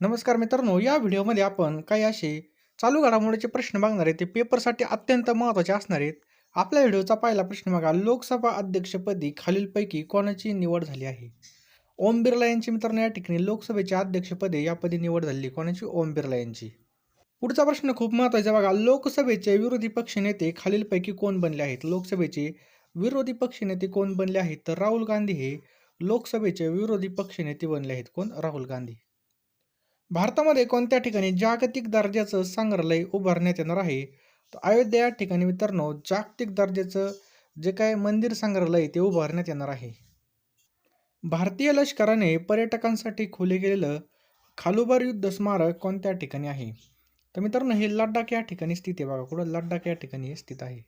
नमस्कार मित्रांनो या व्हिडिओमध्ये आपण काही असे चालू घडामोडीचे प्रश्न बघणार आहेत. ते पेपरसाठी अत्यंत महत्त्वाचे असणार आहेत. आपल्या व्हिडिओचा पहिला प्रश्न बघा. लोकसभा अध्यक्षपदी खालीलपैकी कोणाची निवड झाली आहे? ओम बिर्ला यांची मित्रांनो या ठिकाणी लोकसभेच्या या यापदी निवड झाली कोणाची? ओम बिर्ला यांची. पुढचा प्रश्न खूप महत्त्वाचा बघा. लोकसभेचे विरोधी पक्षनेते खालीलपैकी कोण बनले आहेत? लोकसभेचे विरोधी पक्षनेते कोण बनले आहेत? तर राहुल गांधी हे लोकसभेचे विरोधी पक्षनेते बनले आहेत. कोण? राहुल गांधी. भारतामध्ये कोणत्या ठिकाणी जागतिक दर्जाचं संग्रहालय उभारण्यात येणार आहे? तर अयोध्या या ठिकाणी मित्रांनो जागतिक दर्जाचं जे काय मंदिर संग्रहालय ते उभारण्यात येणार आहे. भारतीय लष्कराने पर्यटकांसाठी खुले केलेलं खालुबार युद्ध स्मारक कोणत्या ठिकाणी आहे? तर मित्रांनो हे लडाख या ठिकाणी स्थित आहे बघा कुठं? लडाख या ठिकाणी हे स्थित आहे.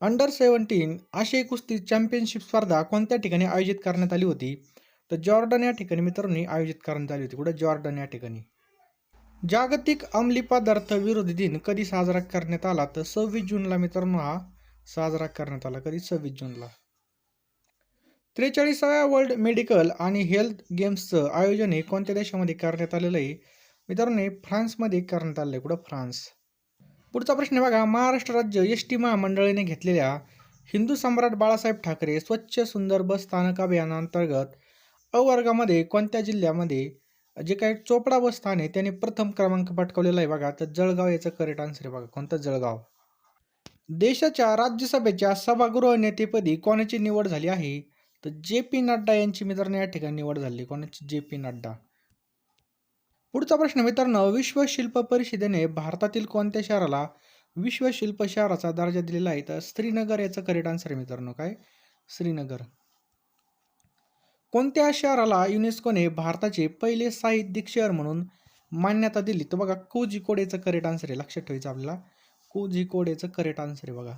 अंडर सेवन्टीन आशियाई कुस्ती चॅम्पियनशिप स्पर्धा कोणत्या ठिकाणी आयोजित करण्यात आली होती? तर जॉर्डन या ठिकाणी मित्रांनी आयोजित करण्यात आली होती. कुठे? जॉर्डन या ठिकाणी. जागतिक अंमली पदार्थ विरोधी दिन कधी साजरा करण्यात आला? तर सव्वीस जूनला मित्रांनो हा साजरा करण्यात आला. कधी? सव्वीस जूनला. त्रेचाळीसाव्या वर्ल्ड मेडिकल आणि हेल्थ गेम्सचं आयोजन हे कोणत्या देशामध्ये करण्यात आलेलं आहे? मित्रांनो फ्रान्समध्ये करण्यात आलेलं आहे. कुठं? फ्रान्स. पुढचा प्रश्न बघा. महाराष्ट्र राज्य एस टी महामंडळाने घेतलेल्या हिंदू सम्राट बाळासाहेब ठाकरे स्वच्छ सुंदर बस स्थानक अभियानांतर्गत अ वर्गामध्ये कोणत्या जिल्ह्यामध्ये जे काही चोपडा बस स्थान आहे त्याने प्रथम क्रमांक पटकावलेला आहे बघा. तर जळगाव याचं करेक्ट आन्सर आहे बघा. कोणतं? जळगाव. देशाच्या राज्यसभेच्या सभागृह नेतेपदी कोणाची निवड झाली आहे? तर जे पी नड्डा यांची मित्रांनो या ठिकाणी निवड झाली. कोणाची? J P Nadda. पुढचा प्रश्न मित्रांनो विश्व शिल्प परिषदेने भारतातील कोणत्या शहराला विश्व शिल्प शहराचा दर्जा दिलेला आहे? तर श्रीनगर याचं करेक्ट आन्सर आहे मित्रांनो. काय? श्रीनगर. कोणत्या शहराला युनेस्कोने भारताचे पहिले साहित्यिक शहर म्हणून मान्यता दिली? तर बघा कोझिकोड करेक्ट आन्सर आहे. लक्षात ठेवायचं आपल्याला. कोझिकोड करेक्ट आन्सर आहे बघा.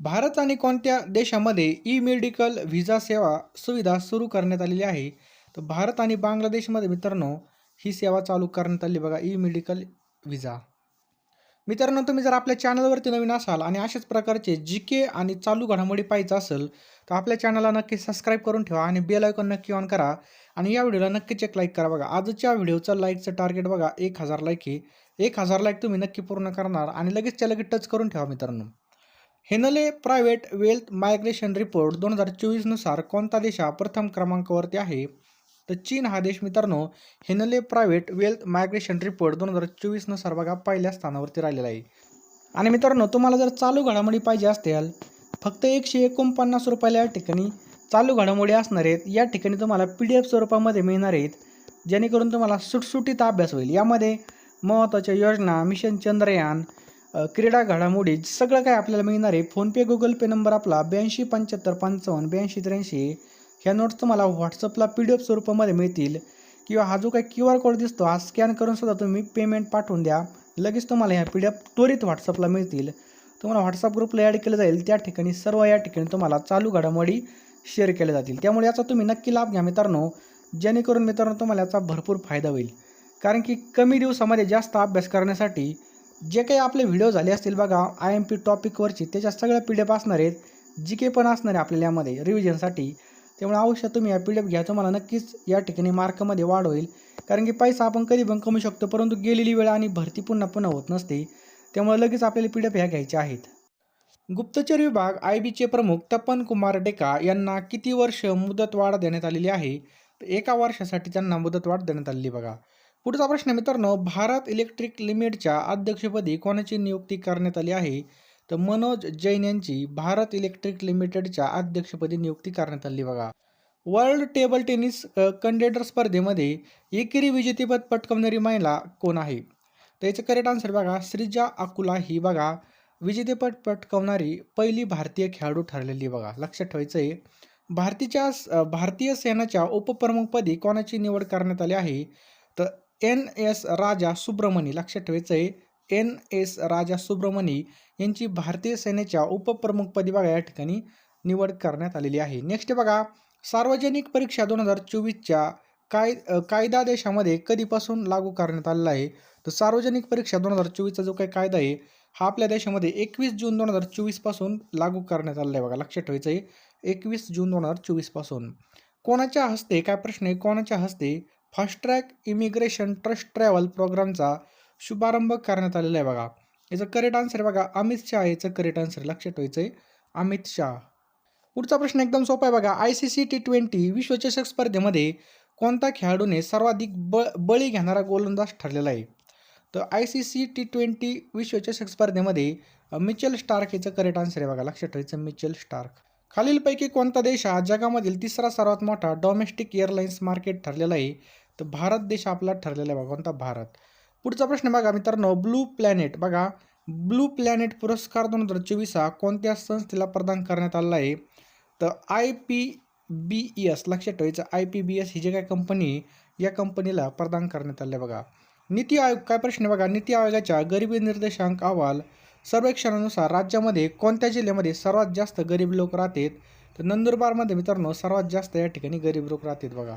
भारत आणि कोणत्या देशामध्ये ई मेडिकल व्हिसा सेवा सुविधा सुरू करण्यात आलेली आहे? तर भारत आणि बांगलादेशमध्ये मित्रांनो ही सेवा चालू करण्यात आली बघा ई मेडिकल व्हिसा. मित्रांनो तुम्ही जर आपल्या चॅनलवरती नवीन असाल आणि अशाच प्रकारचे जी के आणि चालू घडामोडी पाहायचं असेल तर आपल्या चॅनलला नक्की सबस्क्राईब करून ठेवा आणि बेल आयकॉन नक्की ऑन करा. आणि या व्हिडिओला नक्कीच एक लाईक करा बघा. आजच्या व्हिडिओचं लाईकचं टार्गेट बघा एक हजार लाईक आहे. एक हजार लाईक तुम्ही नक्की पूर्ण करणार आणि लगेचच्या लगेच टच करून ठेवा मित्रांनो. Henley private wealth migration report दोन हजार चोवीसनुसार कोणता देश हा प्रथम क्रमांकावरती आहे? तर चीन हा देश मित्रांनो Henley private wealth migration report दोन हजार चोवीसनुसार बघा पहिल्या स्थानावरती राहिलेला आहे. आणि मित्रांनो तुम्हाला जर चालू घडामोडी पाहिजे असतील फक्त एकशे एकोणपन्नास रुपयाला या ठिकाणी चालू घडामोडी असणार आहेत. या ठिकाणी तुम्हाला पी डी एफ स्वरूपामध्ये मिळणार आहेत जेणेकरून तुम्हाला सुटसुटीत अभ्यास होईल. यामध्ये महत्त्वाच्या योजना मिशन चंद्रयान क्रीडा घडामोडी सगळं काय आपल्याला मिळणार आहे. फोनपे गुगल पे नंबर आपला ब्याऐंशी पंच्याहत्तर पंचावन्न ब्याऐंशी त्र्याऐंशी. ह्या नोट्स तुम्हाला व्हॉट्सअपला पी डी एफ स्वरूपामध्ये मिळतील. किंवा हा जो काही क्यू आर कोड दिसतो हा स्कॅन करून सुद्धा तुम्ही पेमेंट पाठवून द्या. लगेच तुम्हाला ह्या पी डी एफ त्वरित व्हॉट्सअपला मिळतील. तुम्हाला व्हॉट्सअप ग्रुपला ॲड केलं जाईल. त्या ठिकाणी सर्व या ठिकाणी तुम्हाला चालू घडामोडी शेअर केल्या जातील. त्यामुळे याचा तुम्ही नक्की लाभ घ्या मित्रांनो. जेणेकरून मित्रांनो तुम्हाला याचा भरपूर फायदा होईल. कारण की कमी दिवसामध्ये जास्त अभ्यास करण्यासाठी जे काही आपले व्हिडिओ झाले असतील बघा आय एम पी टॉपिकवरची त्याच्या सगळ्या पी डी एफ असणार आहेत. जी के पण असणार आहे आपल्याला यामध्ये रिव्हिजनसाठी त्यामुळे अवश्य तुम्ही या पी डी एफ घ्या. तुम्हाला नक्कीच या ठिकाणी मार्कमध्ये वाढ होईल. कारण की पैसा आपण कधी पण कमवू शकतो परंतु गेलेली वेळ आणि भरती पुन्हा पुन्हा होत नसते. त्यामुळे लगेच आपल्याला पी डी एफ ह्या घ्यायच्या आहेत. गुप्तचर विभाग आय बीचे प्रमुख तपन कुमार डेका यांना किती वर्ष मुदतवाढ देण्यात आलेली आहे? तर एका वर्षासाठी त्यांना मुदतवाढ देण्यात आलेली बघा. पुढचा प्रश्न मित्रांनो भारत इलेक्ट्रिक लिमिटेडच्या अध्यक्षपदी कोणाची नियुक्ती करण्यात आली आहे? तर मनोज जैन यांची भारत इलेक्ट्रिक लिमिटेडच्या अध्यक्षपदी नियुक्ती करण्यात आली बघा. वर्ल्ड टेबल टेनिस कंडेडर स्पर्धेमध्ये एकेरी विजेतेपद पटकावणारी महिला कोण आहे? तर याचं करेक्ट आन्सर बघा श्रीजा अकुला ही बघा. विजेतेपद पटकावणारी पहिली भारतीय खेळाडू ठरलेली बघा. लक्षात ठेवायचं आहे भारतीच्या भारतीय सेनाच्या उपप्रमुखपदी कोणाची निवड करण्यात आली आहे? तर एन एस राजा सुब्रमणी लक्षात ठेवायचं आहे एन एस राजा सुब्रमणी यांची भारतीय सेनेच्या उपप्रमुखपदी बघा या ठिकाणी निवड करण्यात आलेली आहे. नेक्स्ट बघा सार्वजनिक परीक्षा दोन हजार चोवीसच्या काय कायदा देशामध्ये कधीपासून लागू करण्यात आलेला आहे? तर सार्वजनिक परीक्षा दोन हजार चोवीसचा जो काही कायदा आहे हा आपल्या देशामध्ये एकवीस जून दोन हजार चोवीसपासून लागू करण्यात आलेला आहे बघा. लक्षात ठेवायचं आहे एकवीस जून दोन हजार चोवीसपासून. कोणाच्या हस्ते काय प्रश्न आहे? कोणाच्या हस्ते fast track immigration trust travel प्रोग्रामचा शुभारंभ करण्यात आलेला आहे बघा. याचं करेक्ट आन्सर आहे बघा. अमित शहा याचं करेक्ट आन्सर लक्षात ठेवायचं आहे अमित शहा. पुढचा प्रश्न एकदम सोपा आहे बघा. I C C T twenty विश्वचषक स्पर्धेमध्ये कोणता खेळाडूने सर्वाधिक बळ बळी घेणारा गोलंदाज ठरलेला आहे? तर I C C T twenty विश्वचषक स्पर्धेमध्ये मिचल मिचेल स्टार्क याचं करेक्ट आन्सर आहे बघा. लक्षात ठेवायचं मिचेल स्टार्क. खालीलपैकी कोणता देश हा जगामधील तिसरा सर्वात मोठा डोमेस्टिक एअरलाईन्स मार्केट ठरलेला आहे? तर भारत देश आपला ठरलेला आहे बघा. कोणता? भारत. पुढचा प्रश्न बघा मित्रांनो ब्लू प्लॅनेट बघा ब्लू प्लॅनेट पुरस्कार दोन हजार चोवीस हा कोणत्या संस्थेला प्रदान करण्यात आला आहे? तर I P B E S लक्षात ठेवायचं आय पी बी एस ही जे काय कंपनी या कंपनीला प्रदान करण्यात आले बघा. नीती आयोग काय प्रश्न बघा नीती आयोगाच्या गरिबी निर्देशांक अहवाल सर्वेक्षणानुसार राज्यामध्ये कोणत्या जिल्ह्यामध्ये सर्वात जास्त गरीब लोक राहतात? तर नंदुरबारमध्ये मित्रांनो सर्वात जास्त या ठिकाणी गरीब लोक राहतात बघा.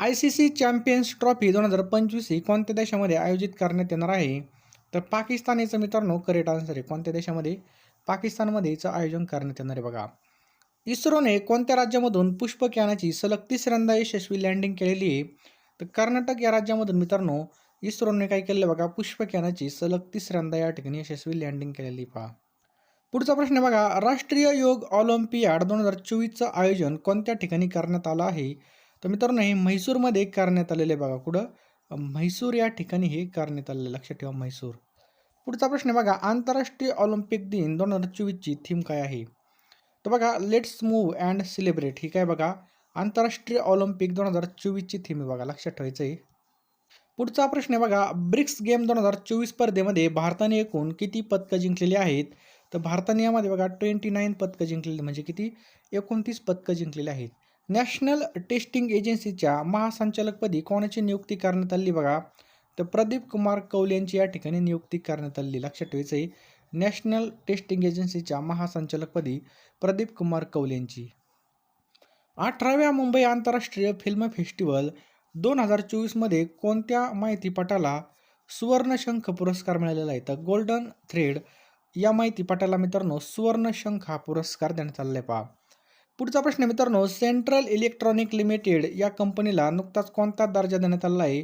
I C C champions trophy दोन हजार पंचवीस ही कोणत्या देशामध्ये आयोजित करण्यात येणार आहे? तर पाकिस्तान याचं मित्रांनो करेक्ट आन्सर आहे. कोणत्या देशामध्ये? पाकिस्तानमध्ये याचं आयोजन करण्यात येणार आहे बघा. इस्रोने कोणत्या राज्यामधून पुष्पक यानाची सलग तिसऱ्यांदा यशस्वी लँडिंग केलेली आहे? तर कर्नाटक या राज्यामधून मित्रांनो इस्रोने काय केलं बघा? पुष्पक यानाची सलग तिसऱ्यांदा या ठिकाणी यशस्वी लँडिंग केलेली पहा. पुढचा प्रश्न बघा राष्ट्रीय योग ऑलिम्पियाड दोन हजार चोवीसचं आयोजन कोणत्या ठिकाणी करण्यात आलं आहे? तर मित्रांनो हे म्हैसूरमध्ये करण्यात आलेलं आहे बघा कुठं? म्हैसूर या ठिकाणी हे करण्यात आलेलं आहे. लक्षात ठेवा म्हैसूर. पुढचा प्रश्न आहे बघा आंतरराष्ट्रीय ऑलिम्पिक दिन दोन हजार चोवीसची थीम काय आहे? तर बघा लेट्स मूव्ह अँड सेलिब्रेट ही काय बघा आंतरराष्ट्रीय ऑलिम्पिक दोन हजार चोवीसची थीम आहे बघा लक्षात ठेवायचं आहे. पुढचा प्रश्न आहे बघा ब्रिक्स गेम दोन हजार चोवीस स्पर्धेमध्ये भारताने एकूण किती पदकं जिंकलेली आहेत? तर भारताने यामध्ये बघा ट्वेंटी नाईन पदकं जिंकलेली म्हणजे किती? एकोणतीस पदकं जिंकलेली आहेत. नॅशनल टेस्टिंग एजन्सीच्या महासंचालकपदी कोणाची नियुक्ती करण्यात आली बघा? तर प्रदीप कुमार कौल यांची या ठिकाणी नियुक्ती करण्यात आली. लक्षात ठेवायचं आहे नॅशनल टेस्टिंग एजन्सीच्या महासंचालकपदी प्रदीप कुमार कौल यांची. अठराव्या मुंबई आंतरराष्ट्रीय फिल्म फेस्टिवल दोन हजार चोवीसमध्ये कोणत्या माहितीपटाला सुवर्णशंख पुरस्कार मिळालेला आहे? तर गोल्डन थ्रेड या माहितीपटाला मित्रांनो सुवर्णशंख हा पुरस्कार देण्यात आलेला आहे पहा. पुढचा प्रश्न मित्रांनो सेंट्रल इलेक्ट्रॉनिक लिमिटेड या कंपनीला नुकताच कोणता दर्जा देण्यात आला आहे?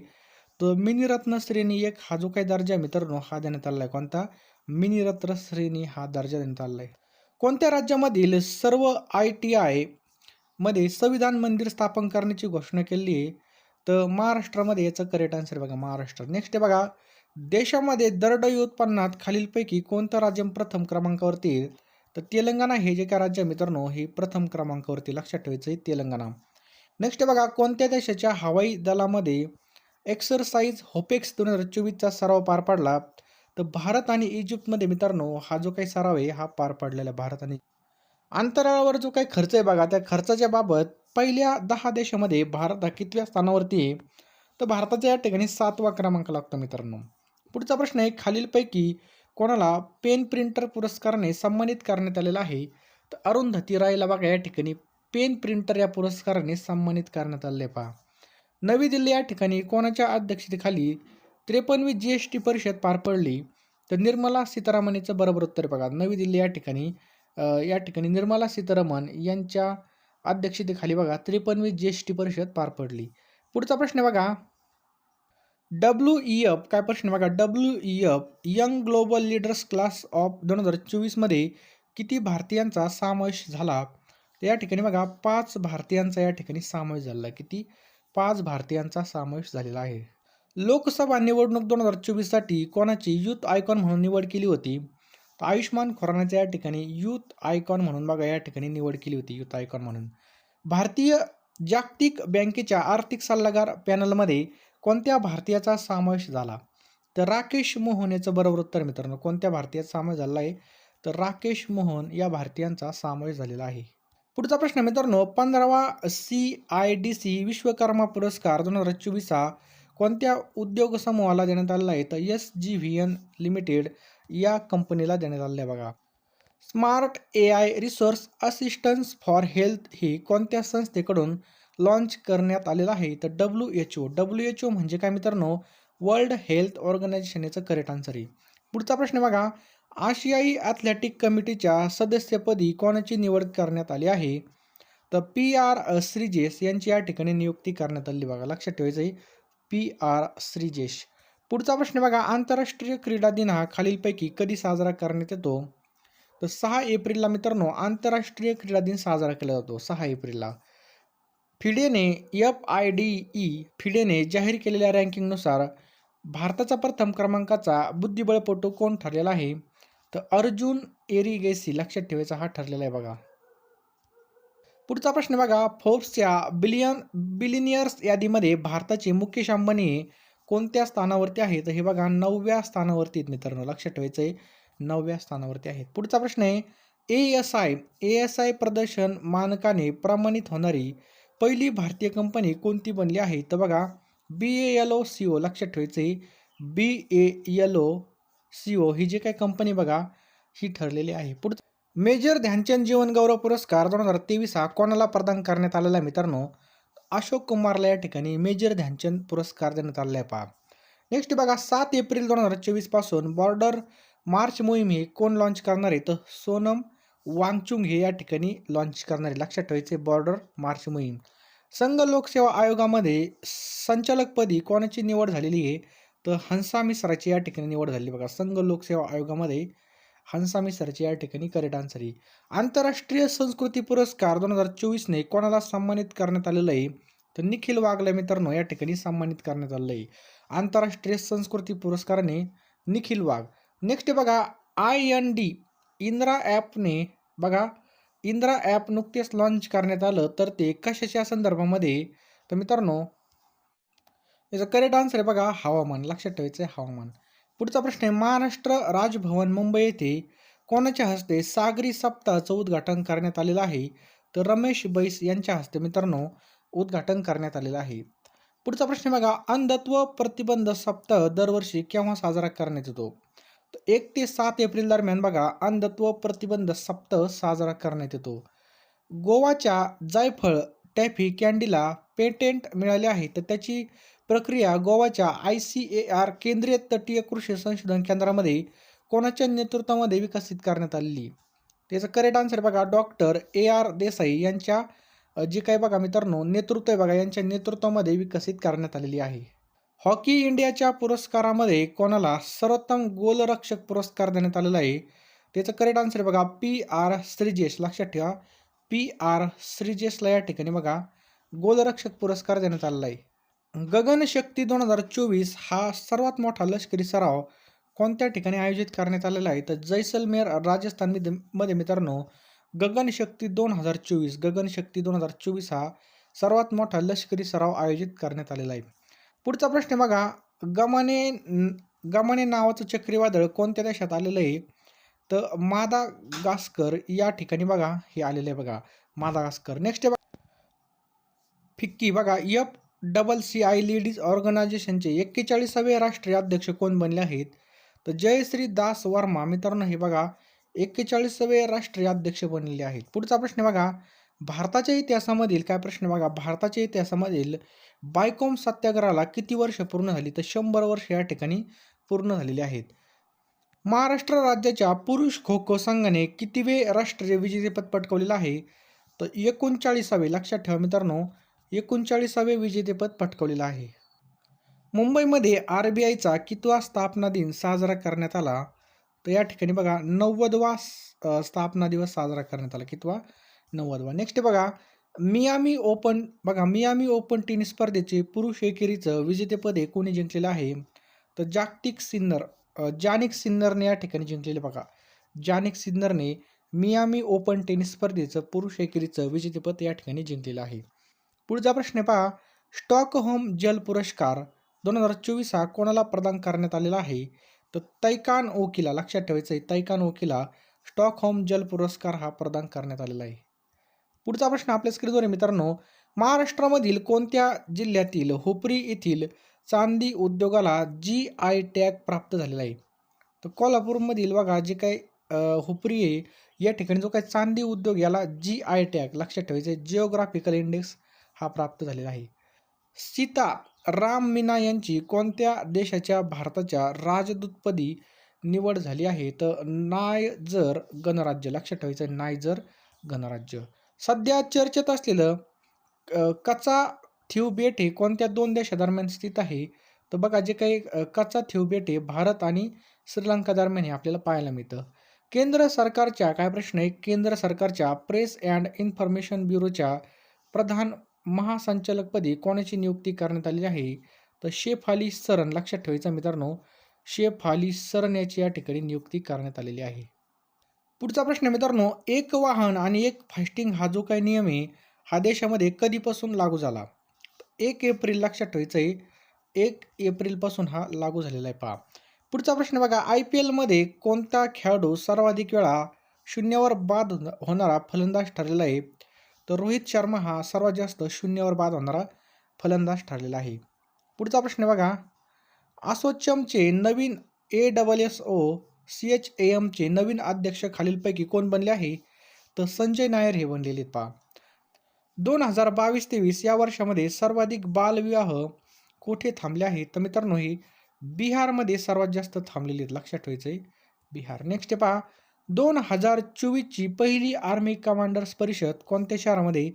तर मिनिरत्न श्रेणी एक हा जो काही दर्जा मित्रांनो हा देण्यात आला आहे. कोणता? मिनिरत्न श्रेणी हा दर्जा देण्यात आला आहे. कोणत्या राज्यामधील सर्व आय टी आयमध्ये संविधान मंदिर स्थापन करण्याची घोषणा केली आहे? तर महाराष्ट्रामध्ये याचं करेक्ट आन्सर बघा महाराष्ट्र. नेक्स्ट आहे बघा देशामध्ये दरडोई उत्पन्नात खालीलपैकी कोणतं राज्य प्रथम क्रमांकावरती येईल तर तेलंगणा हे जे काय राज्य मित्रांनो हे प्रथम क्रमांकावरती लक्षात ठेवायचं आहे तेलंगणा. नेक्स्ट बघा कोणत्या देशाच्या हवाई दलामध्ये एक्सरसाइज होपेक्स दोन हजार चोवीसचा सराव पार पाडला? तर भारत आणि इजिप्तमध्ये मित्रांनो हा जो काही सराव आहे हा पार पाडलेला आहे भारत आणि अंतराळावर जो काही खर्च आहे बघा त्या खर्चाच्या बाबत पहिल्या दहा देशामध्ये भारत हा कितव्या स्थानावरती आहे? तर भारताच्या या ठिकाणी सातवा क्रमांक लागतो मित्रांनो. पुढचा प्रश्न आहे खालीलपैकी कोणाला पेन प्रिंटर पुरस्काराने सन्मानित करण्यात आलेला आहे तर अरुंधती रायला बघा या ठिकाणी पेन प्रिंटर या पुरस्काराने सन्मानित करण्यात आले पहा. नवी दिल्ली या ठिकाणी कोणाच्या अध्यक्षतेखाली त्रेपन्नवी जी एस टी परिषद पार पडली तर निर्मला सीतारामनचं बरोबर उत्तर बघा. नवी दिल्ली या ठिकाणी या ठिकाणी निर्मला सीतारामन यांच्या अध्यक्षतेखाली बघा त्रेपन्नवी जी एस टी परिषद पार पडली. पुढचा प्रश्न बघा. डब्ल्यू ई एफ काय प्रश्न बघा? W E F young global leaders class of दोन हजार चोवीसमध्ये किती भारतीयांचा समावेश झाला? तर या ठिकाणी बघा पाच भारतीयांचा या ठिकाणी समावेश झाला किती? पाच भारतीयांचा समावेश झालेला आहे. लोकसभा निवडणूक दोन हजार चोवीससाठी कोणाची युथ आयकॉन म्हणून निवड केली होती? तर आयुष्मान खुरानाच्या या ठिकाणी युथ आयकॉन म्हणून बघा या ठिकाणी निवड केली होती युथ आयकॉन म्हणून. भारतीय जागतिक बँकेच्या आर्थिक सल्लागार पॅनलमध्ये कोणत्या भारतीयाचा समावेश झाला? तर राकेश मोहन याचं बरोबर उत्तर मित्रांनो कोणत्या भारतीयाचा समावेश झाला आहे? तर राकेश मोहन या भारतीयांचा समावेश झालेला आहे. पुढचा प्रश्न मित्रांनो पंधरावा C I D C Vishwakarma पुरस्कार दोन हजार चोवीसा कोणत्या उद्योग समूहाला देण्यात आलेला आहे? तर S G V N limited या कंपनीला देण्यात आलेलं आहे बघा. Smart A I resource assistance for health ही कोणत्या संस्थेकडून लॉन्च करण्यात आलेला आहे. तर W H O W H O म्हणजे काय मित्रांनो? वर्ल्ड हेल्थ ऑर्गनायझेशन याचं करेक्ट आन्सर आहे. पुढचा प्रश्न बघा. आशियाई ॲथलेटिक कमिटीच्या सदस्यपदी कोणाची निवड करण्यात आली आहे? तर पी आर श्रीजेश यांची या ठिकाणी नियुक्ती करण्यात आली बघा. लक्षात ठेवायचं आहे. P R Sreejesh. पुढचा प्रश्न बघा. आंतरराष्ट्रीय क्रीडा दिन हा खालीलपैकी कधी साजरा करण्यात येतो? तर सहा एप्रिलला मित्रांनो आंतरराष्ट्रीय क्रीडा दिन साजरा केला जातो. सहा एप्रिलला. फिडेने एफ आय डी ई फिडेने जाहीर केलेल्या रँकिंगनुसार भारताचा प्रथम क्रमांकाचा बुद्धिबळपटू कोण ठरलेला आहे? तर अर्जुन एरिगेसी लक्षात ठेवायचा हा ठरलेला आहे बघा. पुढचा प्रश्न बघा फोर्ब्सच्या बिलियन बिलिनियर्स यादीमध्ये भारताचे मुकेश अंबानी कोणत्या स्थानावरती आहे? तर हे बघा नवव्या स्थानावरती आहेत मित्रांनो लक्षात ठेवायचं आहे नवव्या स्थानावरती आहेत. पुढचा प्रश्न आहे A S I A S I प्रदर्शन मानकाने प्रमाणित होणारी पहिली भारतीय कंपनी कोणती बनली आहे? तर बघा बी ए एल ओ सी ओ लक्षात ठेवायचं आहे. बी ए एल ओ सी ओ ही जी काही कंपनी बघा ही ठरलेली आहे. पुढचं मेजर ध्यानचंद जीवन गौरव पुरस्कार दोन हजार तेवीस हा कोणाला प्रदान करण्यात आलेला आहे मित्रांनो? अशोक कुमारला या ठिकाणी मेजर ध्यानचंद पुरस्कार देण्यात आलेला आहे पहा. नेक्स्ट बघा सात एप्रिल दोन हजार चोवीसपासून बॉर्डर मार्च मोहीम ही कोण लॉन्च करणार आहे? तर सोनम वांगचुंग हे या ठिकाणी लॉन्च करणारे लक्षात ठेवायचे बॉर्डर मार्च मोहीम. संघ लोकसेवा आयोगामध्ये संचालकपदी कोणाची निवड झालेली आहे? तर हंसा मिश्राची या ठिकाणी निवड झाली बघा. संघ लोकसेवा आयोगामध्ये हंसा मिश्राची या ठिकाणी करेक्ट आन्सर आहे. आंतरराष्ट्रीय संस्कृती पुरस्कार दोन हजार चोवीसने कोणाला सन्मानित करण्यात आलेलं आहे? तर निखिल वागले मित्रांनो या ठिकाणी सन्मानित करण्यात आलेलं आहे. आंतरराष्ट्रीय संस्कृती पुरस्काराने निखिल वाघ. नेक्स्ट बघा आय एन डी इंद्रा ॲपने बघा इंद्रा ॲप नुकतेच लॉन्च करण्यात आलं तर ते कशाच्या संदर्भामध्ये? तर मित्रांनो याचा करेक्ट आन्सर आहे बघा हवामान. लक्षात ठेवायचं आहे हवामान. पुढचा प्रश्न आहे महाराष्ट्र राजभवन मुंबई येथे कोणाच्या हस्ते सागरी सप्ताहाचं उद्घाटन करण्यात आलेलं आहे? तर रमेश बैस यांच्या हस्ते मित्रांनो उद्घाटन करण्यात आलेलं आहे. पुढचा प्रश्न बघा अंधत्व प्रतिबंध सप्ताह दरवर्षी केव्हा साजरा करण्यात येतो? एक ते सात एप्रिल दरम्यान बघा अंधत्व प्रतिबंध सप्ताह साजरा करण्यात येतो. गोवाच्या जायफळ टॅफी कॅन्डीला पेटेंट मिळाले आहे. तर त्याची प्रक्रिया गोवाच्या आय सी ए आर केंद्रीय तटीय कृषी संशोधन केंद्रामध्ये कोणाच्या नेतृत्वामध्ये विकसित करण्यात आलेली? त्याचं करेक्ट आन्सर बघा डॉक्टर ए आर देसाई यांच्या जे काही बघा मित्रांनो नेतृत्व आहे बघा यांच्या नेतृत्वामध्ये विकसित करण्यात आलेली आहे. हॉकी इंडियाच्या पुरस्कारामध्ये कोणाला सर्वोत्तम गोलरक्षक पुरस्कार देण्यात आलेला आहे त्याचं करेक्ट आन्सर बघा पी आर श्रीजेश. लक्षात ठेवा पी आर श्रीजेशला या ठिकाणी बघा गोलरक्षक पुरस्कार देण्यात आलेला आहे. गगनशक्ती दोन हजार चोवीस हा सर्वात मोठा लष्करी सराव कोणत्या ठिकाणी आयोजित करण्यात आलेला आहे? तर जैसलमेर राजस्थानमध्ये मित्रांनो गगनशक्ती दोन हजार चोवीस गगनशक्ती दोन हजार चोवीस हा सर्वात मोठा लष्करी सराव आयोजित करण्यात आलेला आहे. पुढचा प्रश्न बघा गमाने गमाने नावाचं चक्रीवादळ कोणत्या देशात आलेलं आहे? तर मादा गास्कर या ठिकाणी बघा हे आलेलं आहे बघा मादा गास्कर नेक्स्ट बघा. फिक्की बघा F double C I ladies ऑर्गनायझेशनचे एक्केचाळीसावे राष्ट्रीय अध्यक्ष कोण बनले आहेत? तर जयश्री दास वर्मा मित्रांनो हे बघा एक्केचाळीसावे राष्ट्रीय अध्यक्ष बनलेले आहेत. पुढचा प्रश्न बघा भारताच्या इतिहासामधील काय प्रश्न बघा भारताच्या इतिहासामधील बायकॉम सत्याग्रहाला किती वर्ष पूर्ण झाली तर शंभर वर्ष या ठिकाणी पूर्ण झालेली आहेत? महाराष्ट्र राज्याच्या पुरुष खो खो संघाने कितीवे राष्ट्रीय विजेतेपद पटकवलेलं आहे? तर एकोणचाळीसावे लक्षात ठेवा मित्रांनो एकोणचाळीसावे विजेतेपद पटकवलेलं आहे. मुंबईमध्ये आर बी आयचा कितवा स्थापना दिन साजरा करण्यात आला? तर या ठिकाणी बघा नव्वदवा स्थापना दिवस साजरा करण्यात आला. कितवा? नव्वदवा नेक्स्ट बघा मियामी ओपन बघा मियामी ओपन टेनिस स्पर्धेचे पुरुष एकेरीचं विजेतेपद हे कोणी जिंकलेलं आहे? तर जागतिक सिन्नर जानिक सिन्नरने या ठिकाणी जिंकलेले बघा. जानिक सिन्नरने मियामी ओपन टेनिस स्पर्धेचं पुरुष एकेरीचं विजेतेपद या ठिकाणी जिंकलेलं आहे. पुढचा प्रश्न पहा स्टॉकहोम जल पुरस्कार दोन हजार चोवीस हा कोणाला प्रदान करण्यात आलेला आहे? तर तैकान ओकिला लक्षात ठेवायचं आहे तैकान ओकिला स्टॉकहोम जल पुरस्कार हा प्रदान करण्यात आलेला आहे. पुढचा प्रश्न आपल्या स्क्रीनवर आहे मित्रांनो महाराष्ट्रामधील कोणत्या जिल्ह्यातील हुपरी येथील चांदी उद्योगाला जी आय टॅग प्राप्त झालेला आहे? तर कोल्हापूरमधील बघा जे काही हुपरी आहे या ठिकाणी जो काही चांदी उद्योग याला जी आय टॅग लक्षात ठेवायचं आहे जिओग्राफिकल इंडेक्स हा प्राप्त झालेला आहे. सीता राम मीना यांची कोणत्या देशाच्या भारताच्या राजदूतपदी निवड झाली आहे? तर नायजर गणराज्य लक्षात ठेवायचं आहे नायजर गणराज्य. सध्या चर्चेत असलेलं कचा थिवबेट हे कोणत्या दोन देशादरम्यान स्थित आहे? तर बघा जे काही कचा थिवबेट बेट भारत आणि श्रीलंका दरम्यान हे आपल्याला पाहायला मिळतं. केंद्र सरकारच्या काय प्रश्न आहे? केंद्र सरकारच्या प्रेस अँड इन्फॉर्मेशन ब्युरोच्या प्रधान महासंचालकपदी कोणाची नियुक्ती करण्यात आली आहे? तर शेफ अली सरन लक्षात ठेवायचं मित्रांनो शेफ अली सरन याची या ठिकाणी नियुक्ती करण्यात आलेली आहे. पुढचा प्रश्न मित्रांनो एक वाहन आणि एक फास्टिंग हा जो काही नियम आहे हा देशामध्ये कधीपासून लागू झाला? एक एप्रिल लक्षात ठेवायचं आहे एक एप्रिलपासून हा लागू झालेला आहे. पहा पुढचा प्रश्न बघा आय पी एलमध्ये कोणता खेळाडू सर्वाधिक वेळा शून्यावर बाद होणारा फलंदाज ठरलेला आहे? तर रोहित शर्मा हा सर्वात जास्त शून्यावर बाद होणारा फलंदाज ठरलेला आहे. पुढचा प्रश्न बघा असोचमचे नवीन A double S O C H A एमचे नवीन अध्यक्ष खालीलपैकी कोण बनले आहे? तर संजय नायर हे बनलेले आहेत पहा. दोन हजार बावीस तेवीस या वर्षामध्ये सर्वाधिक बालविवाह कुठे थांबले आहेत तर मित्रांनो हे बिहारमध्ये सर्वात जास्त थांबलेले आहेत. लक्षात ठेवायचं आहे बिहार नेक्स्ट पहा. दोन हजार चोवीसची पहिली आर्मी कमांडर्स परिषद कोणत्या शहरामध्ये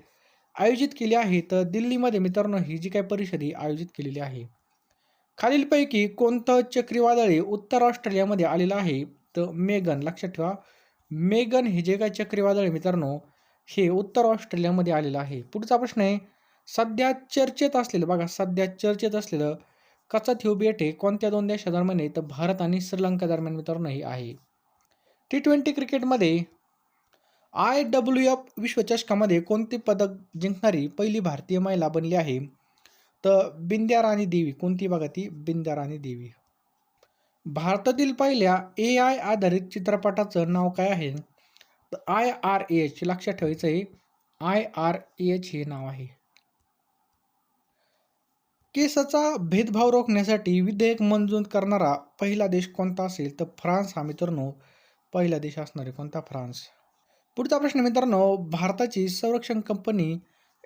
आयोजित केली आहे? तर दिल्लीमध्ये मित्रांनो ही जी काही परिषद ही आयोजित केलेली आहे. खालीलपैकी कोणतं चक्रीवादळे उत्तर ऑस्ट्रेलियामध्ये आलेलं आहे तर मेगन लक्षात ठेवा. मेगन हे जे काय चक्रीवादळ मित्रांनो हे उत्तर ऑस्ट्रेलियामध्ये आलेलं आहे. पुढचा प्रश्न आहे सध्या चर्चेत असलेलं बघा सध्या चर्चेत असलेलं कचा बेट हे कोणत्या दोन देशादरम्यान आहे? तर भारत आणि श्रीलंका दरम्यान मित्रांनो हे आहे. टी ट्वेंटी क्रिकेटमध्ये आय डब्ल्यू एफ विश्वचषकामध्ये कोणते पदक जिंकणारी पहिली भारतीय महिला बनली आहे? तर बिंद्या राणी देवी कोणती बघा ती? बिंद्या राणी देवी. भारतातील पहिल्या ए आय आधारित चित्रपटाचं नाव काय आहे? तर आय आर एच लक्षात ठेवायचं आहे. आय आर एच हे नाव आहे. केसाचा भेदभाव रोखण्यासाठी विधेयक मंजूर करणारा पहिला देश कोणता असेल? तर फ्रान्स हा मित्रांनो पहिला देश असणार आहे. कोणता? फ्रान्स. पुढचा प्रश्न मित्रांनो भारताची संरक्षण कंपनी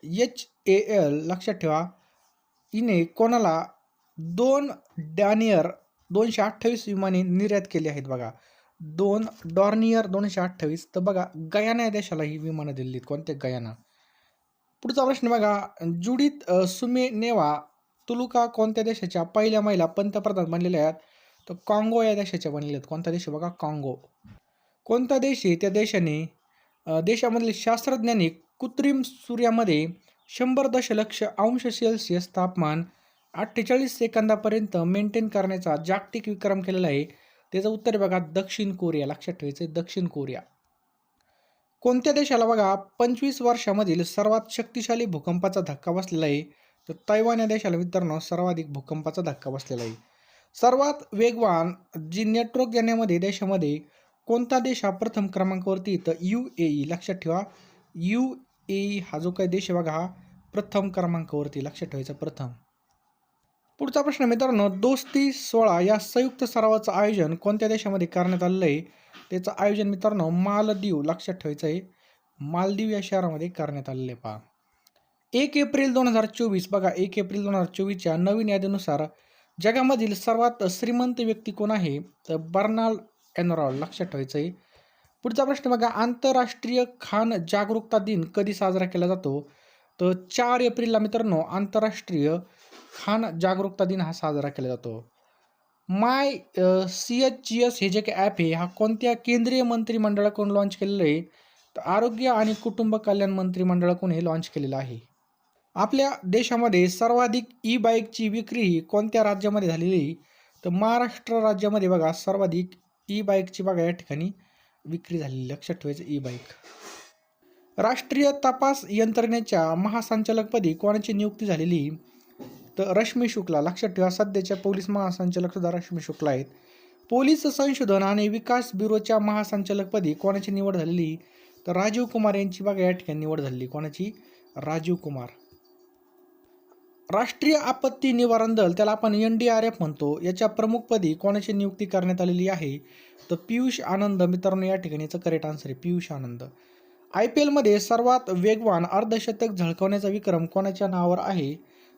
एच ए एल लक्षात ठेवा. हिने कोणाला दोन डॅनियर दोनशे अठ्ठावीस विमाने निर्यात केली आहेत बघा. दोन डॉर्नियर दोनशे अठ्ठावीस. तर बघा गयाना या देशाला ही विमानं दिली आहेत. कोणते गयाना? पुढचा प्रश्न बघा. जुडित सुमे नेवा तुलुका कोणत्या देशाच्या पहिल्या महिला पंतप्रधान बनलेल्या आहेत? तर काँगो या देशाच्या बनलेल्या आहेत. कोणता देश बघा? काँगो. कोणता देश आहे? त्या देशाने देशामधील शास्त्रज्ञांनी कृत्रिम सूर्यामध्ये शंभर दशलक्ष अंश सेल्सिअस तापमान अठ्ठेचाळीस सेकंदापर्यंत मेंटेन करण्याचा जागतिक विक्रम केलेला आहे. त्याचं उत्तर भागात बघा दक्षिण कोरिया. लक्षात ठेवायचं दक्षिण कोरिया. कोणत्या देशाला बघा पंचवीस वर्षामधील सर्वात शक्तिशाली भूकंपाचा धक्का बसलेला आहे? तर तैवान या देशाला मित्रांनो सर्वाधिक भूकंपाचा धक्का बसलेला आहे. सर्वात वेगवान जी नेटवर्क देण्यामध्ये देशामध्ये कोणता देश हा प्रथम क्रमांकावरती तर यू ए ई. लक्षात ठेवा यू ए हा जो काही देश आहे बघा हा प्रथम क्रमांकावरती लक्षात ठेवायचा प्रथम. पुढचा प्रश्न मित्रांनो दोस्ती सोळा या संयुक्त सरावाचं आयोजन कोणत्या देशामध्ये करण्यात आलेलं आहे? त्याचं आयोजन मित्रांनो मालदीव लक्षात ठेवायचं आहे. मालदीव या शहरामध्ये करण्यात आलेलं आहे पहा. एक एप्रिल दोन हजार चोवीस बघा एक एप्रिल दोन हजार चोवीसच्या नवीन यादीनुसार जगामधील सर्वात श्रीमंत व्यक्ती कोण आहे? तर बर्नाल एनरॉल लक्षात ठेवायचं आहे. पुढचा प्रश्न बघा. आंतरराष्ट्रीय खान जागरूकता दिन कधी साजरा केला जातो? तर चार एप्रिलला मित्रांनो आंतरराष्ट्रीय खान जागरूकता दिन हा साजरा केला जातो. My C H G S हे जे काही ॲप आहे हा कोणत्या केंद्रीय मंत्रिमंडळाकडून लॉन्च केलेलं आहे? तर आरोग्य आणि कुटुंब कल्याण मंत्रिमंडळाकडून हे लॉन्च केलेलं आहे. आपल्या देशामध्ये सर्वाधिक ई बाईकची विक्री ही कोणत्या राज्यामध्ये झालेली तर महाराष्ट्र राज्यामध्ये बघा सर्वाधिक ई बाईकची बघा या ठिकाणी. विक्री झालेली. लक्षात ठेवायचं ई बाईक राष्ट्रीय तपास यंत्रणेच्या महासंचालकपदी कोणाची नियुक्ती झालेली? तर रश्मी शुक्ला. लक्षात ठेवा सध्याच्या पोलीस महासंचालक सुद्धा रश्मी शुक्ला आहेत. पोलीस संशोधन आणि विकास ब्युरोच्या महासंचालकपदी कोणाची निवड झालेली? तर राजीव कुमार यांची बघा या ठिकाणी निवड झालेली. कोणाची? राजीव कुमार. राष्ट्रीय आपत्ती निवारण दल त्याला आपण एन डी आर एफ म्हणतो याच्या प्रमुखपदी कोणाची नियुक्ती करण्यात आलेली आहे? तर पियुष आनंद मित्रांनो या ठिकाणी याचं करेक्ट आन्सर आहे पियुष आनंद. आय पी एलमध्ये सर्वात वेगवान अर्धशतक झळकवण्याचा विक्रम कोणाच्या नावावर आहे?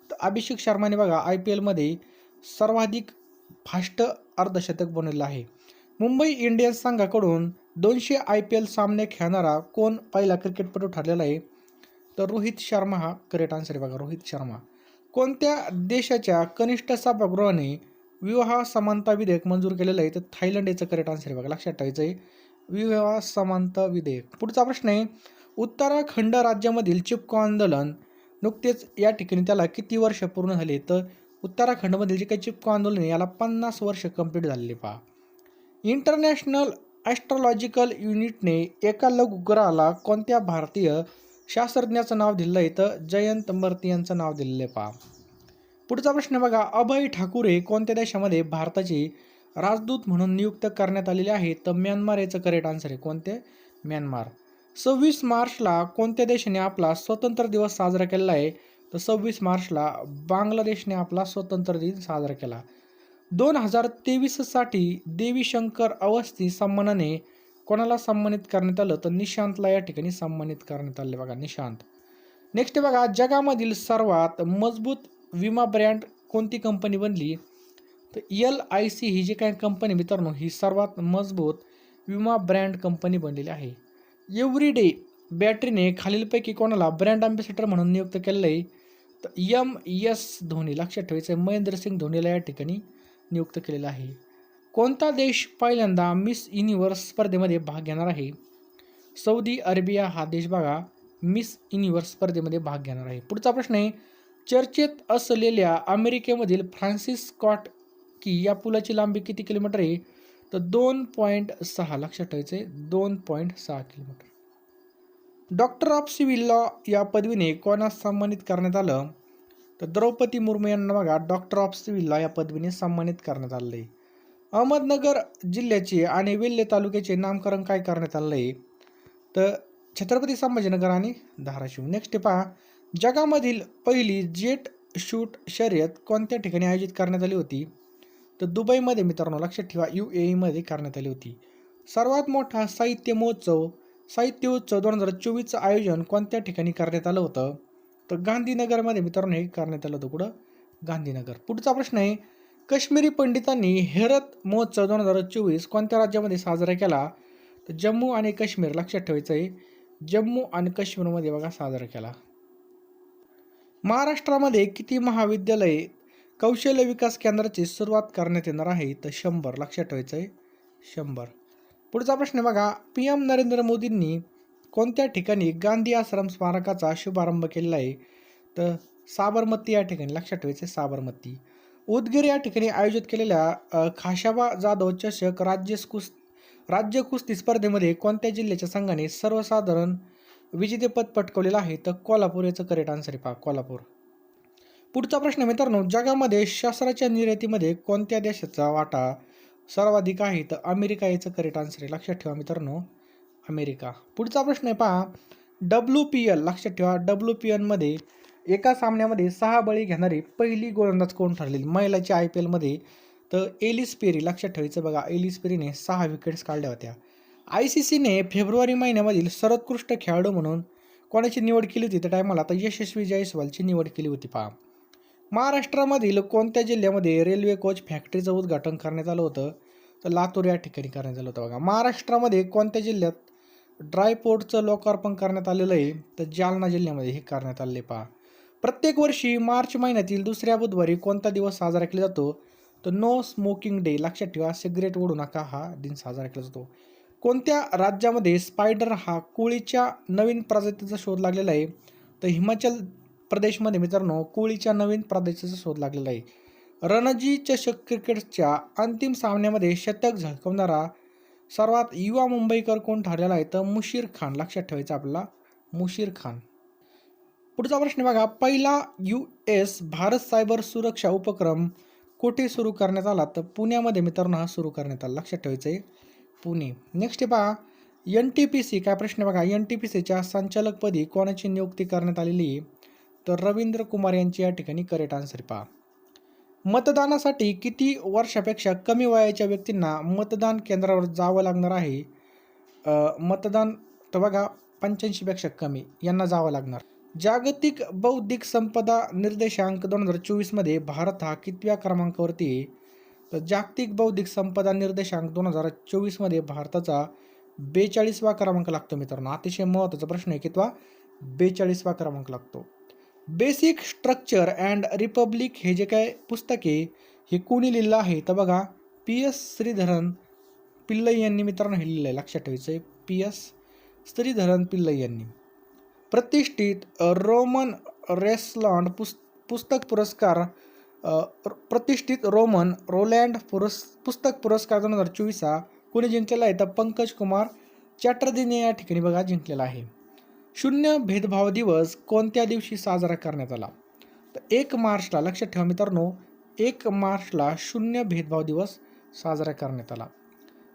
तर अभिषेक शर्माने बघा आय पी एलमध्ये सर्वाधिक फास्ट अर्धशतक बनवलेलं आहे. मुंबई इंडियन्स संघाकडून दोनशे आय पी एल सामने खेळणारा कोण पहिला क्रिकेटपटू ठरलेला आहे? तर रोहित शर्मा हा करेक्ट आन्सर आहे बघा रोहित शर्मा. कोणत्या देशाच्या कनिष्ठ सभागृहाने विवाह समानता विधेयक मंजूर केलेलं आहे? तर थायलंड याचं करेक्ट आन्सर आहे बघा. लक्षात ठेवायचं आहे. विवाह समानता विधेयक पुढचा प्रश्न आहे. उत्तराखंड राज्यामधील चिपको आंदोलन नुकतेच या ठिकाणी त्याला किती वर्ष पूर्ण झाले? तर उत्तराखंडमधील जे काही चिपको आंदोलन आहे याला पन्नास वर्ष कंप्लीट झालेले पहा. इंटरनॅशनल ॲस्ट्रॉलॉजिकल युनिटने एका लघुग्रहाला कोणत्या भारतीय शास्त्रज्ञाचं नाव दिलं आहे तर जयंत मर्ती यांचं नाव दिलेलं आहे. पहा. पुढचा प्रश्न बघा. अभय ठाकूर कोणत्या देशामध्ये भारताची राजदूत म्हणून नियुक्त करण्यात आलेले आहे? तर म्यानमार याचं करेक्ट आन्सर आहे. कोणते? म्यानमार. सव्वीस मार्चला कोणत्या देशाने आपला स्वतंत्र दिवस साजरा केलेला आहे? तर सव्वीस मार्चला बांगलादेशने आपला स्वतंत्र दिन साजरा केला. दोन हजार तेवीससाठी देवीशंकर अवस्थी सन्मानाने कोणाला सन्मानित करण्यात आलं तर निशांतला या ठिकाणी सन्मानित करण्यात आले बघा निशांत. नेक्स्ट बघा जगामधील सर्वात मजबूत विमा ब्रँड कोणती कंपनी बनली? तर एल आय सी ही जी काही कंपनी मित्रांनो ही सर्वात मजबूत विमा ब्रँड कंपनी बनलेली आहे. एव्हरी डे बॅटरीने खालीलपैकी कोणाला ब्रँड अँबॅसेडर म्हणून नियुक्त केलेलं आहे तर यम एस धोनी लक्षात ठेवायचं आहे महेंद्रसिंग धोनीला या ठिकाणी नियुक्त केलेलं आहे. कोणता देश पहिल्यांदा मिस युनिव्हर्स स्पर्धेमध्ये भाग घेणार आहे? सौदी अरेबिया हा देश बघा मिस युनिव्हर्स स्पर्धेमध्ये भाग घेणार आहे. पुढचा प्रश्न आहे चर्चेत असलेल्या अमेरिकेमधील फ्रान्सिस स्कॉट की या पुलाची लांबी किती किलोमीटर आहे? तर दोन पॉईंट सहा लक्षात ठेवायचं आहे दोन पॉईंट सहा kilometre. Doctor of civil law या पदवीने कोणास सन्मानित करण्यात आलं? तर द्रौपदी मुर्मू यांना बघा डॉक्टर ऑफ सिव्हिल लॉ या पदवीने सन्मानित करण्यात आलं आहे अहमदनगर जिल्ह्याचे आणि वेल्हे तालुक्याचे नामकरण काय करण्यात आलं आहे तर छत्रपती संभाजीनगर आणि धाराशिव. नेक्स्ट पहा. जगामधील पहिली जेट शूट शर्यत कोणत्या ठिकाणी आयोजित करण्यात आली होती? तर दुबईमध्ये मित्रांनो लक्षात ठेवा यू ए ईमध्ये करण्यात आली होती. सर्वात मोठा साहित्य महोत्सव साहित्य उत्सव दोन हजार चोवीसचं आयोजन कोणत्या ठिकाणी करण्यात आलं होतं? तर गांधीनगरमध्ये मित्रांनो हे करण्यात आलं होतं कुठं? गांधीनगर. पुढचा प्रश्न आहे काश्मीरी पंडितांनी हेरत महोत्सव दोन हजार चोवीस कोणत्या राज्यामध्ये साजरा केला? तर जम्मू आणि काश्मीर लक्षात ठेवायचं आहे जम्मू आणि काश्मीरमध्ये बघा साजरा केला. महाराष्ट्रामध्ये किती महाविद्यालये कौशल्य विकास केंद्राची सुरुवात करण्यात येणार आहे? तर शंभर लक्षात ठेवायचं आहे शंभर. पुढचा प्रश्न बघा. पी एम नरेंद्र मोदींनी कोणत्या ठिकाणी गांधी आश्रम स्मारकाचा शुभारंभ केलेला आहे? तर साबरमती या ठिकाणी लक्षात ठेवायचं आहे साबरमती. उदगीर या ठिकाणी आयोजित केलेल्या खाशाबा जाधव चषक राज्य कुस राज्य कुस्ती स्पर्धेमध्ये कोणत्या जिल्ह्याच्या संघाने सर्वसाधारण विजेतेपद पटकवलेलं आहे? तर कोल्हापूर याचं करेक्ट आन्सर आहे पहा कोल्हापूर. पुढचा प्रश्न मित्रांनो जगामध्ये शस्त्राच्या निर्यातीमध्ये कोणत्या देशाचा वाटा सर्वाधिक आहे? तर अमेरिका याचं करेक्ट आन्सर आहे. लक्षात ठेवा मित्रांनो अमेरिका. पुढचा प्रश्न आहे पहा डब्ल्यू पी एल लक्षात ठेवा डब्ल्यू पी एलमध्ये एका सामन्यामध्ये सहा बळी घेणारी पहिली गोलंदाज कोण ठरलेली? महिलाच्या आय पी एलमध्ये तर एलिस पेरी लक्षात ठेवायचं बघा एलिस पेरीने सहा विकेट्स काढल्या होत्या. आय सी सीने फेब्रुवारी महिन्यामधील सर्वोत्कृष्ट खेळाडू म्हणून कोणाची निवड केली होती? त्या टायमाला तर यशस्वी जयस्वालची निवड केली होती पहा. महाराष्ट्रामधील कोणत्या जिल्ह्यामध्ये रेल्वे कोच फॅक्टरीचं उद्घाटन करण्यात आलं होतं? तर लातूर या ठिकाणी करण्यात आलं होतं बघा. महाराष्ट्रामध्ये कोणत्या जिल्ह्यात ड्रायपोर्टचं लोकार्पण करण्यात आलेलं आहे? तर जालना जिल्ह्यामध्ये हे करण्यात आले पहा. प्रत्येक वर्षी मार्च महिन्यातील दुसऱ्या बुधवारी कोणता दिवस साजरा केला जातो? तर नो स्मोकिंग डे लक्षात ठेवा सिगरेट ओढू नका हा दिन साजरा केला जातो. कोणत्या राज्यामध्ये स्पायडर हा कोळीच्या नवीन प्रजातीचा शोध लागलेला आहे? तर हिमाचल प्रदेशमध्ये मित्रांनो कोळीच्या नवीन प्रदेशाचा शोध लागलेला आहे. रणजी चषक क्रिकेटच्या अंतिम सामन्यामध्ये शतक झळकवणारा सर्वात युवा मुंबईकर कोण ठरलेला आहे? तर मुशीर खान लक्षात ठेवायचं आपल्याला मुशीर खान. पुढचा प्रश्न बघा. पहिला यू एस भारत सायबर सुरक्षा उपक्रम कुठे सुरू करण्यात आला? तर पुण्यामध्ये मित्रांनो हा सुरू करण्यात आला. लक्षात ठेवायचं आहे पुणे. नेक्स्ट पहा. एन टी पी सी काय प्रश्न बघा? एन टी पी सीच्या संचालकपदी कोणाची नियुक्ती करण्यात आलेली आहे? तर रवींद्र कुमार यांची या ठिकाणी करेक्ट आन्सर पहा. मतदानासाठी किती वर्षापेक्षा कमी वयाच्या व्यक्तींना मतदान केंद्रावर जावं लागणार आहे? मतदान तर बघा पंच्याऐंशीपेक्षा कमी यांना जावं लागणार. जागतिक बौद्धिक संपदा निर्देशांक दोन हजार चोवीसमध्ये भारत हा कितव्या क्रमांकावरती आहे? तर जागतिक बौद्धिक संपदा निर्देशांक दोन हजार चोवीसमध्ये भारताचा बेचाळीसवा क्रमांक लागतो मित्रांनो. अतिशय महत्त्वाचा प्रश्न आहे कितवा बेचाळीसवा क्रमांक लागतो. बेसिक स्ट्रक्चर अँड रिपब्लिक हे जे काय पुस्तके हे कोणी लिहिलं आहे? तर बघा पी एस श्रीधरन पिल्लई यांनी मित्रांनो हे लिहिलं आहे लक्षात ठेवायचं आहे पी एस श्रीधरन पिल्लई यांनी. प्रतिष्ठित रोमन रेस्लॉन्ड पुस पुस्तक पुरस्कार प्रतिष्ठित रोमन रोलँड पुरस् पुस्तक पुरस्कार दोन हजार चोवीस हा कोणी जिंकलेला आहे? तर पंकज कुमार चॅटर्जीने या ठिकाणी बघा जिंकलेला आहे. शून्य भेदभाव दिवस कोणत्या दिवशी साजरा करण्यात आला? तर एक मार्चला लक्षात ठेवा मित्रांनो एक मार्चला शून्य भेदभाव दिवस साजरा करण्यात आला.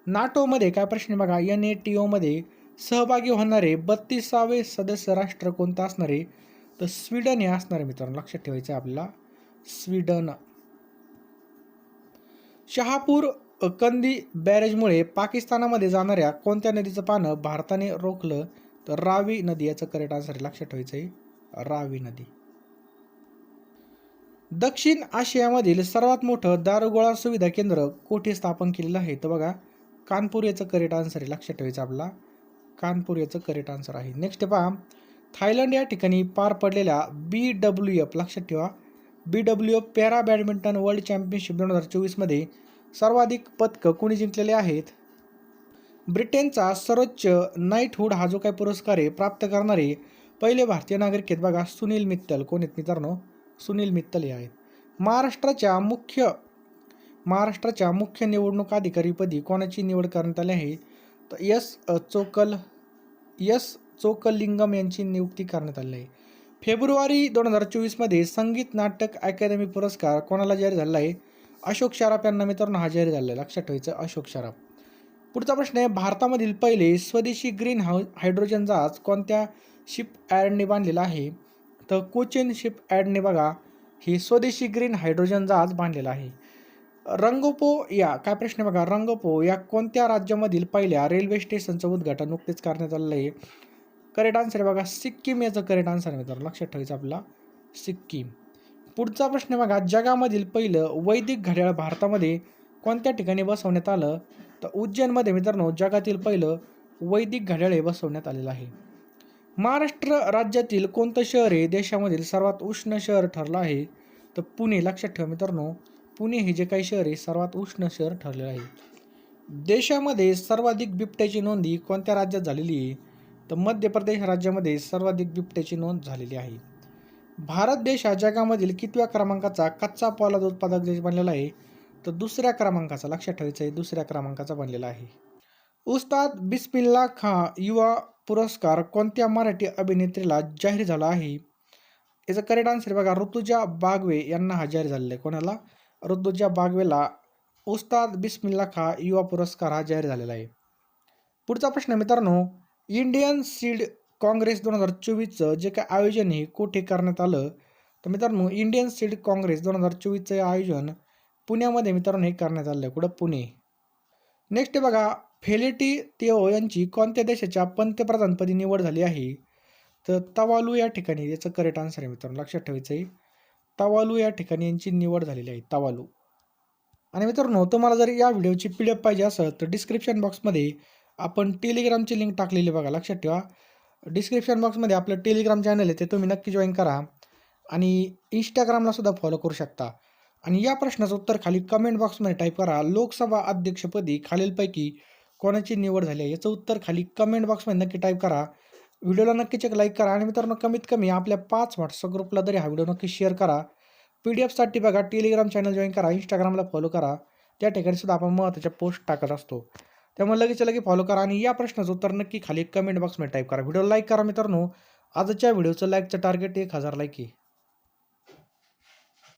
नाटोमध्ये काय प्रश्न बघा? एन ए टी ओमध्ये सहभागी होणारे बत्तीसावे सदस्य राष्ट्र कोणतं असणारे? तर स्वीडन हे असणारे मित्रांनो लक्षात ठेवायचं आहे आपल्याला. स्वीडन. शहापूर कंदी बॅरेजमुळे पाकिस्तानामध्ये जाणाऱ्या कोणत्या नदीचं पानं भारताने रोखलं? तर रावी नदी याचं करेक्ट आन्सर लक्षात ठेवायचं आहे रावी नदी. दक्षिण आशियामधील सर्वात मोठं दारुगोळा सुविधा केंद्र कोठे स्थापन केलेलं आहे? तर बघा कानपूर याचं करेक्ट आन्सर आहे लक्षात ठेवायचं आपला कानपूर याचं करेक्ट आन्सर आहे. नेक्स्ट पहा. थायलंड या ठिकाणी पार पडलेल्या बी डब्ल्यू एफ लक्षात ठेवा. B W F para badminton world championship दोन हजार चोवीसमध्ये सर्वाधिक पदकं कोणी जिंकलेले आहेत? ब्रिटनचा सर्वोच्च नाईटहूड हा जो काही पुरस्कार आहे प्राप्त करणारे पहिले भारतीय नागरिक आहेत बघा सुनील मित्तल. कोण आहेत मित्रांनो? सुनील मित्तल हे आहेत. महाराष्ट्राच्या मुख्य महाराष्ट्राच्या मुख्य निवडणूक अधिकारीपदी कोणाची निवड करण्यात आली आहे? तर यस चोकल यस चोकलिंगम यांची नियुक्ती करण्यात आली आहे. फेब्रुवारी दोन हजार चोवीसमध्ये संगीत नाटक अकादमी पुरस्कार कोणाला जाहीर झालेला आहे? अशोक शराफ यांना मित्रांनो हा जाहीर झालेला आहे. लक्षात ठेवायचं अशोक शराफ. पुढचा प्रश्न आहे भारतामधील पहिले स्वदेशी ग्रीन हाऊस हायड्रोजन जहाज कोणत्या शिप ॲडने बांधलेला आहे? तर कोचिन शिप ॲडने बघा हे स्वदेशी ग्रीन हायड्रोजन जहाज बांधलेलं आहे. रंगोपो या काय प्रश्न आहे बघा? रंगोपो या कोणत्या राज्यामधील पहिल्या रेल्वे स्टेशनचं उद्घाटन नुकतेच करण्यात आलेलं आहे? करेक्ट आन्सर आहे बघा सिक्कीम याचं करेक्ट आन्सर आहे मित्रांनो. लक्षात ठेवायचं आपला. सिक्कीम. पुढचा प्रश्न आहे बघा जगामधील पहिलं वैदिक घड्याळ भारतामध्ये कोणत्या ठिकाणी बसवण्यात आलं? तर उज्जैनमध्ये मित्रांनो जगातील पहिलं वैदिक घड्याळ हे बसवण्यात आलेलं आहे. महाराष्ट्र राज्यातील कोणतं शहर हे देशामधील सर्वात उष्ण शहर ठरलं आहे? तर पुणे लक्षात ठेवा मित्रांनो. पुणे हे जे काही शहर आहे सर्वात उष्ण शहर ठरलेलं आहे. देशामध्ये सर्वाधिक बिबट्याची नोंदी कोणत्या राज्यात झालेली आहे? तर मध्य प्रदेश राज्यामध्ये सर्वाधिक बिबट्याची नोंद झालेली आहे. भारत देश हा जगामधील कितव्या क्रमांकाचा कच्चा पोलाद उत्पादक देश बनलेला आहे? तर दुसऱ्या क्रमांकाचा लक्षात ठेवायचं आहे दुसऱ्या क्रमांकाचा बनलेला आहे. उस्ताद बिस्मिल्ला खां युवा पुरस्कार कोणत्या मराठी अभिनेत्रीला जाहीर झाला आहे? याचं करेक्ट आन्सर बघा ऋतुजा बागवे यांना हा जाहीर झालेला आहे. कोणाला? ऋतुजा बागवेला उस्ताद बिस्मिल्ला खा युवा पुरस्कार हा जाहीर झालेला आहे. पुढचा प्रश्न मित्रांनो इंडियन सीड काँग्रेस दोन हजार चोवीसचं जे काय आयोजन हे कुठे करण्यात आलं? तर मित्रांनो इंडियन सीड काँग्रेस दोन हजार चोवीसचं आयोजन पुण्यामध्ये मित्रांनो हे करण्यात आलं आहे कुठं? पुणे. नेक्स्ट बघा फेलिटी तेओ यांची कोणत्या देशाच्या पंतप्रधानपदी निवड झाली आहे? तर तवालू या ठिकाणी याचं करेक्ट आन्सर आहे मित्रांनो लक्षात ठेवायचं आहे तवालू या ठिकाणी यांची निवड झालेली आहे तवालू. आणि मित्रांनो तुम्हाला जर या व्हिडिओची पी डी एफ पाहिजे असेल तर डिस्क्रिप्शन बॉक्समध्ये आपण टेलिग्रामची लिंक टाकलेली बघा लक्षात ठेवा. डिस्क्रिप्शन बॉक्समध्ये आपलं टेलिग्राम चॅनल आहे ते तुम्ही नक्की जॉईन करा. आणि इंस्टाग्रामला सुद्धा फॉलो करू शकता. आणि या प्रश्नाचं उत्तर खाली कमेंट बॉक्समध्ये टाईप करा. लोकसभा अध्यक्षपदी खालीलपैकी कोणाची निवड झाली आहे याचं उत्तर खाली कमेंट बॉक्समध्ये नक्की टाईप करा. व्हिडिओला नक्कीच एक लाईक करा आणि मित्रांनो कमीत कमी आपल्या पाच व्हॉट्सअप ग्रुपला तरी हा व्हिडिओ नक्की शेअर करा. पी डी एफसाठी बघा टेलिग्राम चॅनल जॉईन करा इंस्टाग्रामला फॉलो करा. त्या ठिकाणी सुद्धा आपण महत्त्वाच्या पोस्ट टाकत असतो. त्यामुळे लगेच लगे फॉलो करा आणि या प्रश्नाचं उत्तर नक्की खाली कमेंट बॉक्समध्ये टाईप करा. व्हिडिओ लाईक करा मित्रांनो. आजच्या व्हिडिओचं लाईकचं टार्गेट एक हजार लाईक आहे.